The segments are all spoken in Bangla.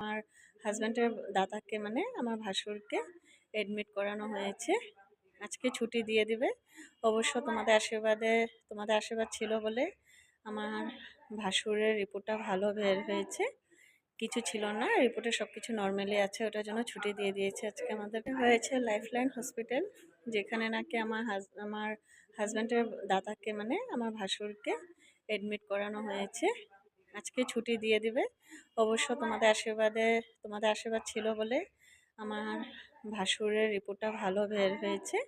আমার হাজব্যান্ডের দাদাকে মানে আমার ভাসুরকে অ্যাডমিট করানো হয়েছে। আজকে ছুটি দিয়ে দিবে। অবশ্য তোমাদের আশীর্বাদে, তোমাদের আশীর্বাদ ছিল বলে আমার ভাসুরের রিপোর্টটা ভালো বের হয়েছে। কিছু ছিল না রিপোর্টে সব কিছু নর্মালি আছে, ওটার জন্য ছুটি দিয়ে দিয়েছে আজকে আমাদের। হয়েছে লাইফলাইন হসপিটাল যেখানে নাকি আমার হাজ আমার হাজব্যান্ডের দাদাকে মানে আমার ভাসুরকে অ্যাডমিট করানো হয়েছে। আজকে ছুটি দিয়ে দিবে। অবশ্য তোমাদের আশীর্বাদে, তোমাদের আশীর্বাদ ছিল বলে আমার ভাসুরের রিপোর্টটা ভালো বের হয়েছে।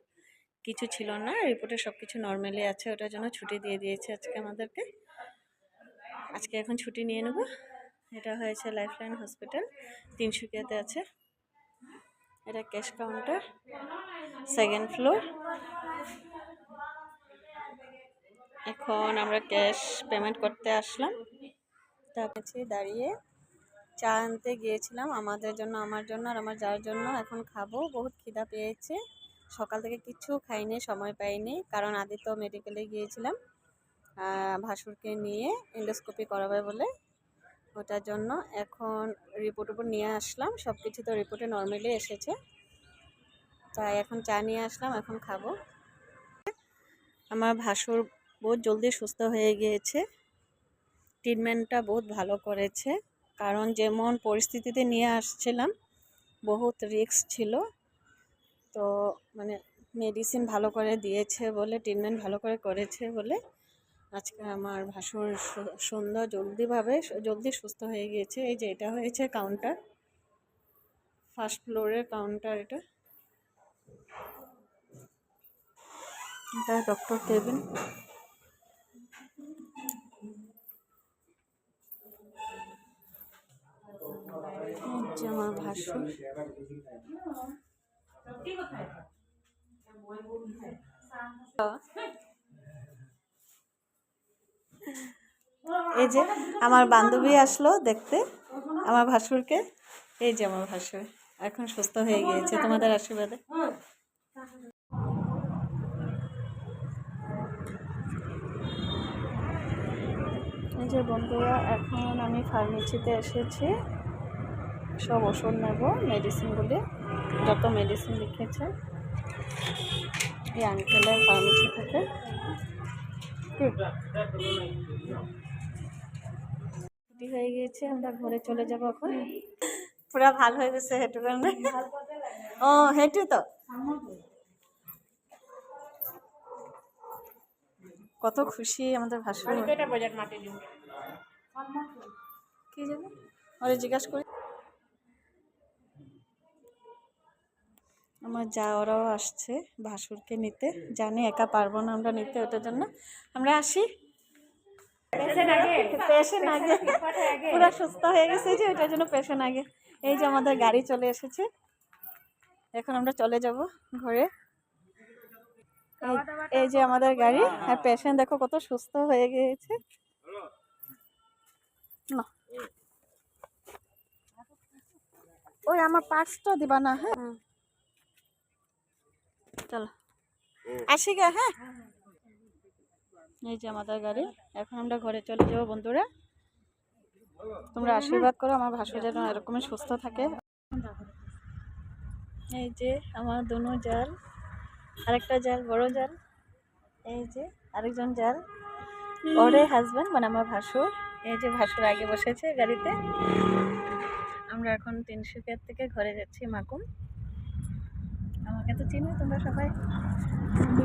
কিছু ছিল না, রিপোর্টে সব কিছু নর্মালি আছে, ওটার জন্য ছুটি দিয়ে দিয়েছে আজকে আমাদেরকে। আজকে এখন ছুটি নিয়ে নেব। এটা হয়েছে লাইফলাইন হসপিটাল তিনশুকিয়াতে আছে। এটা ক্যাশ কাউন্টার, সেকেন্ড ফ্লোর। এখন আমরা ক্যাশ পেমেন্ট করতে আসলাম। তারপরে দাঁড়িয়ে চা আনতে গিয়েছিলাম। আমাদের জন্য, আমার জন্য আর আমার যার জন্য। এখন খাব। বহুত খিদা পেয়েছে। সকাল থেকে কিচ্ছু খাইনি, সময় পাইনি। কারণ আদি তো মেডিকেলে গিয়েছিলাম। ভাসুরকে নিয়ে এন্ডোস্কোপি করাবে বলে। ওটার জন্য এখন রিপোর্ট উপর নিয়ে আসলাম। সব কিছু তো রিপোর্টে নর্মালি এসেছে। তাই এখন চা নিয়ে আসলাম, এখন খাব। আমার ভাসুর বহুত জলদি সুস্থ হয়ে গিয়েছে। ট্রিটমেন্টটা বহুত ভালো করেছে। কারণ যেমন পরিস্থিতিতে নিয়ে আসছিলাম, বহুত রিস্ক ছিল। তো মানে মেডিসিন ভালো করে দিয়েছে বলে ট্রিটমেন্ট ভালো করে করেছে বলে আজকে আমার ভাসুর সুন্দর জলদিভাবে জলদি সুস্থ হয়ে গিয়েছে। এই যে এটা হয়েছে কাউন্টার ফার্স্ট ফ্লোরের কাউন্টার এটা। এটা ডক্টর কেবিন যে আমার ভাসুর এই যে আমার বান্ধবী আসলো দেখতে, আমার ভাসুরকে। এই যে আমার ভাসুর, এখন সুস্থ হয়ে গিয়েছে তোমাদের আশীর্বাদে। এই যে বন্ধুরা, এখন আমি ফার্মেসিতে এসেছি। সব ওষুধ নেব মেডিসিনগুলি যত মেডিসিন লিখেছে। এই আঙ্কেলের ফার্মেসি থেকে। ছুটি হয়ে গিয়েছে আমরা ঘরে চলে যাব এখন। পুরা ভালো হয়ে গেছে হেঁটু কারণে ও হেঁটু তো? কত খুশি আমাদের ভাসুর। কি জানি? ওরে জিজ্ঞাসা করি। আমার যা ওরাও আসছে ভাসুরকে নিতে। জানি একা পারব না আমরা নিতে ওটার জন্য। আমরা আসি। পেশেন্ট আগে। পুরো সুস্থ হয়ে গেছে যে ওটার জন্য পেশেন্ট আগে। এই যে আমাদের গাড়ি চলে এসেছে। এখন আমরা চলে যাব ঘরে। এই- যে আমাদের গাড়ি। আর পেশেন্ট দেখো কত সুস্থ হয়ে গিয়েছে। না। ওই আমার পার্সটা দিবা না হ্যাঁ? চলো। আসি গা হ্যাঁ? এই যে আমাদের গাড়ি এখন আমরা ঘরে চলে যাব বন্ধুরা। তোমরা আশীর্বাদ করো আমার ভাসু যেন এরকমই সুস্থ থাকে। এই যে আমার দুনো জাল আরেকটা জাল বড় জাল। এই যে আরেকজন জাল। ওরে হাজব্যান্ড মানে আমার ভাসুর এই যে ভাসুর আগে বসেছে গাড়িতে। আমরা এখন তিনশুকিয়ার থেকে ঘরে যাচ্ছি মাকুম। আমাকে তো চিনো তোমরা সবাই। আজকে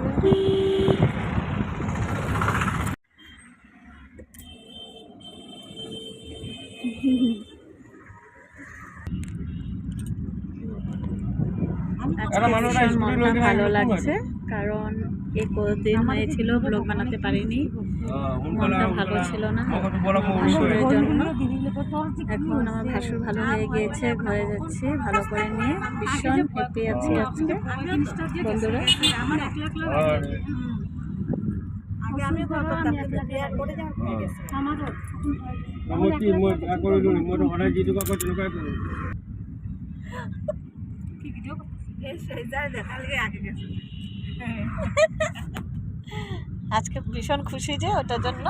ভীষণ মনটা ভালো লাগছে কারণ কদিন হয়েছিল ব্লগ বানাতে পারিনি। মনটা ভালো ছিল না। ভাসুরের জন্য এখন আমার ভাসুর ভালো হয়ে গিয়েছে ঘরে যাচ্ছি ভালো করে নিয়ে ভীষণ হ্যাপি আছি আজকে। বন্ধুরা। মোটি আজকে ভীষণ খুশি যে ওটার জন্য।